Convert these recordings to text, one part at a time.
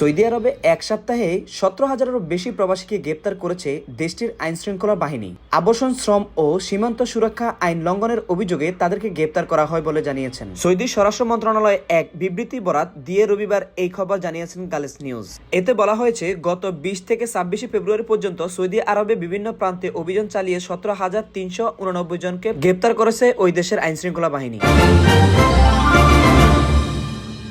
Saudi আরবে এক সপ্তাহে সতেরো হাজারেরও বেশি প্রবাসীকে গ্রেপ্তার করেছে দেশটির আইন শৃঙ্খলা বাহিনী। আবাসন শ্রম ও সীমান্ত সুরক্ষা আইন লঙ্ঘনের অভিযোগে তাদেরকে গ্রেপ্তার করা হয় বলে জানিয়েছেন। সৌদি স্বরাষ্ট্র মন্ত্রণালয় এক বিবৃতি বরাত দিয়ে রবিবার এই খবর জানিয়েছেন গালেস নিউজ। এতে বলা হয়েছে, গত বিশ থেকে ছাব্বিশে ফেব্রুয়ারি পর্যন্ত সৌদি আরবে বিভিন্ন প্রান্তে অভিযান চালিয়ে সতেরো হাজার তিনশো উননব্বই জনকে গ্রেপ্তার করেছে ওই দেশের আইন শৃঙ্খলা বাহিনী।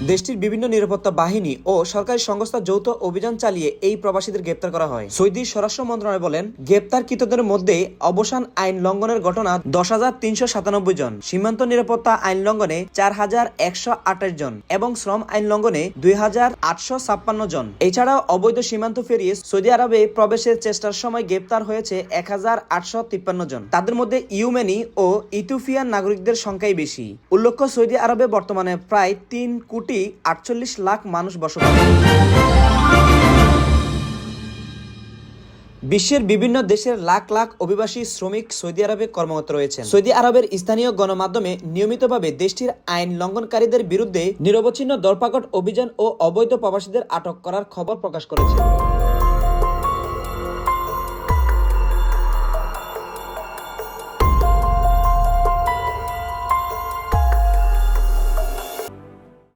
দেশটির বিভিন্ন নিরাপত্তা বাহিনী ও সরকারি সংস্থা যৌথ অভিযান চালিয়ে এই প্রবাসীদের গ্রেপ্তার করা হয়। সৌদি স্বরাষ্ট্র মন্ত্রণালয় বলেন, গ্রেপ্তারকৃতদের মধ্যে অবসান আইন লঙ্ঘনের ঘটনা দশ হাজার তিনশো সাতানব্বই জন, সীমান্ত নিরাপত্তা আইন লঙ্ঘনে চার হাজার একশো আঠাশ জন এবং শ্রম আইন লঙ্ঘনে দুই হাজার আটশো ছাপ্পান্ন জন। এছাড়াও অবৈধ সীমান্ত ফেরিয়ে সৌদি আরবে প্রবেশের চেষ্টার সময় গ্রেপ্তার হয়েছে এক হাজার আটশো তিপ্পান্ন জন। তাদের মধ্যে ইউমেনি ও ইথিওপিয়ান নাগরিকদের সংখ্যাই বেশি। উল্লেখ্য, সৌদি আরবে বর্তমানে প্রায় তিন কোটি আটচল্লিশ লাখ মানুষ বসবাস। বিশ্বের বিভিন্ন দেশের লাখ লাখ অভিবাসী শ্রমিক সৌদি আরবে কর্মরত রয়েছে সৌদি আরবের স্থানীয় গণমাধ্যমে নিয়মিতভাবে দেশটির আইন লঙ্ঘনকারীদের বিরুদ্ধে নিরবচ্ছিন্ন দরপাকট অভিযান ও অবৈধ প্রবাসীদের আটক করার খবর প্রকাশ করেছে